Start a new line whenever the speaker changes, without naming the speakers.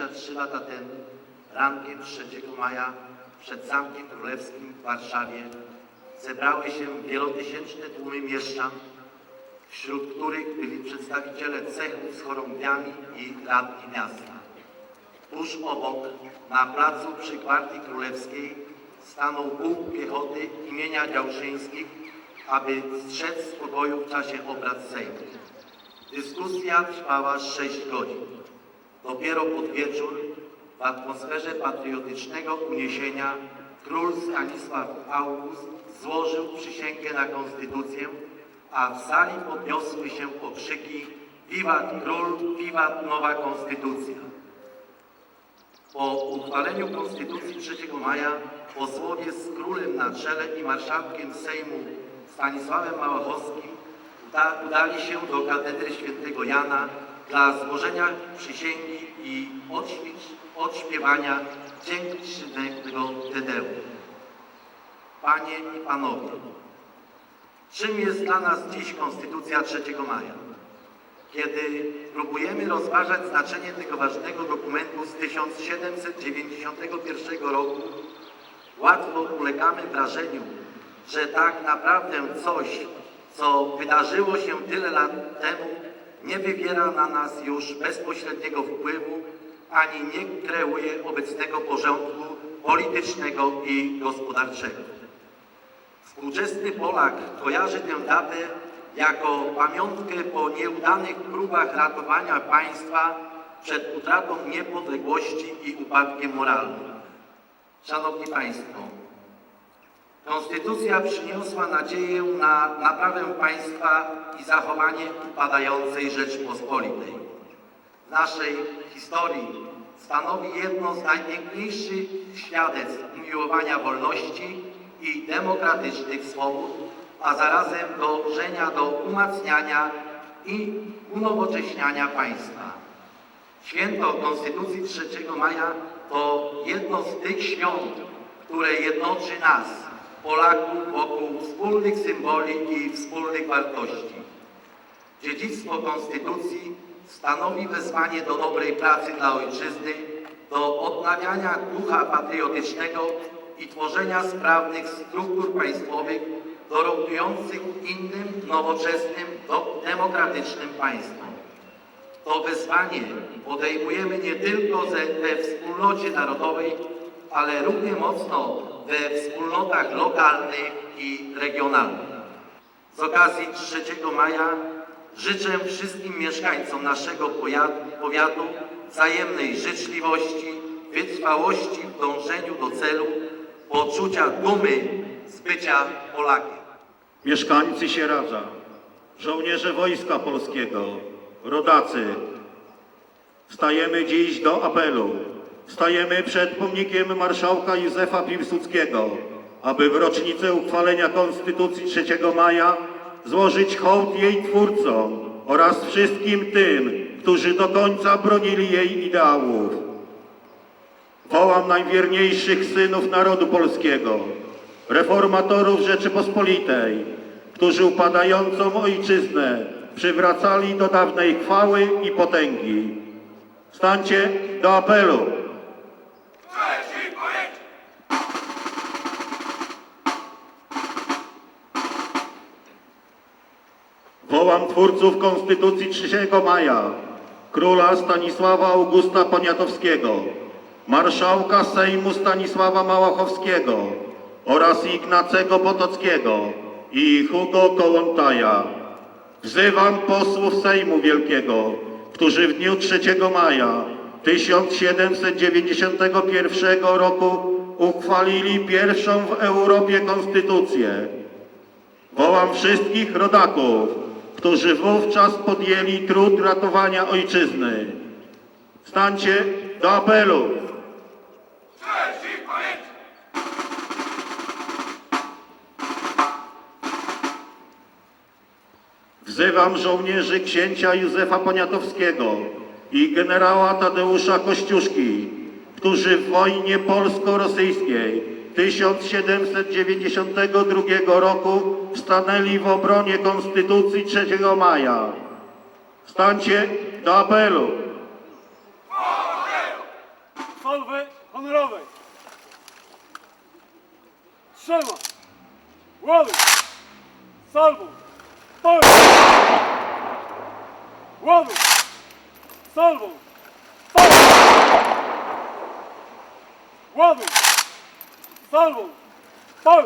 23 lata temu, rankiem 3 maja, przed Zamkiem Królewskim w Warszawie, zebrały się wielotysięczne tłumy mieszczan, wśród których byli przedstawiciele cechów z chorągwiami i radni miasta. Tuż obok, na placu przy Gwardii Królewskiej, stanął pułk piechoty imienia Działszyńskich, aby strzec spokoju w czasie obrad Sejmu. Dyskusja trwała 6 godzin. Dopiero pod wieczór, w atmosferze patriotycznego uniesienia, król Stanisław August złożył przysięgę na konstytucję, a w sali podniosły się okrzyki Wiwat król, wiwat nowa konstytucja. Po uchwaleniu Konstytucji 3 maja posłowie z królem na czele i marszałkiem Sejmu Stanisławem Małachowskim uda, udali się do katedry świętego Jana dla złożenia przysięgi i odśpiewania dziękczynnego Tedeum. Panie i Panowie, czym jest dla nas dziś Konstytucja 3 maja? Kiedy próbujemy rozważać znaczenie tego ważnego dokumentu z 1791 roku, łatwo ulegamy wrażeniu, że tak naprawdę coś, co wydarzyło się tyle lat temu, nie wywiera na nas już bezpośredniego wpływu ani nie kreuje obecnego porządku politycznego i gospodarczego. Współczesny Polak kojarzy tę datę jako pamiątkę po nieudanych próbach ratowania państwa przed utratą niepodległości i upadkiem moralnym. Szanowni Państwo, Konstytucja przyniosła nadzieję na naprawę państwa i zachowanie upadającej Rzeczpospolitej. W naszej historii stanowi jedno z najpiękniejszych świadectw umiłowania wolności i demokratycznych swobód, a zarazem dążenia do umacniania i unowocześniania państwa. Święto Konstytucji 3 maja to jedno z tych świąt, które jednoczy nas, Polaków, wokół wspólnych symboli i wspólnych wartości. Dziedzictwo Konstytucji stanowi wezwanie do dobrej pracy dla ojczyzny, do odnawiania ducha patriotycznego i tworzenia sprawnych struktur państwowych dorównujących innym, nowoczesnym, demokratycznym państwom. To wyzwanie podejmujemy nie tylko ze- we wspólnocie narodowej, ale równie mocno we wspólnotach lokalnych i regionalnych. Z okazji 3 maja życzę wszystkim mieszkańcom naszego powiatu, wzajemnej życzliwości, wytrwałości w dążeniu do celu, poczucia dumy z bycia Polakiem.
Mieszkańcy Sieradza, żołnierze Wojska Polskiego, rodacy, stajemy dziś do apelu. Stajemy przed pomnikiem marszałka Józefa Piłsudskiego, aby w rocznicę uchwalenia Konstytucji 3 maja złożyć hołd jej twórcom oraz wszystkim tym, którzy do końca bronili jej ideałów. Wołam najwierniejszych synów narodu polskiego, reformatorów Rzeczypospolitej, którzy upadającą ojczyznę przywracali do dawnej chwały i potęgi. Stańcie do apelu. Wołam twórców Konstytucji 3 maja, króla Stanisława Augusta Poniatowskiego, marszałka Sejmu Stanisława Małachowskiego oraz Ignacego Potockiego i Hugo Kołątaja. Wzywam posłów Sejmu Wielkiego, którzy w dniu 3 maja 1791 roku uchwalili pierwszą w Europie konstytucję. Wołam wszystkich rodaków, którzy wówczas podjęli trud ratowania ojczyzny. Stańcie do apelu. Wzywam żołnierzy księcia Józefa Poniatowskiego i generała Tadeusza Kościuszki, którzy w wojnie polsko-rosyjskiej 1792 roku stanęli w obronie Konstytucji 3 maja. Stańcie do apelu.
Salwy honorowej. Trzyma. Głowy. Salwą. Stoją. Głowy. Głowy. Fogo! Fogo!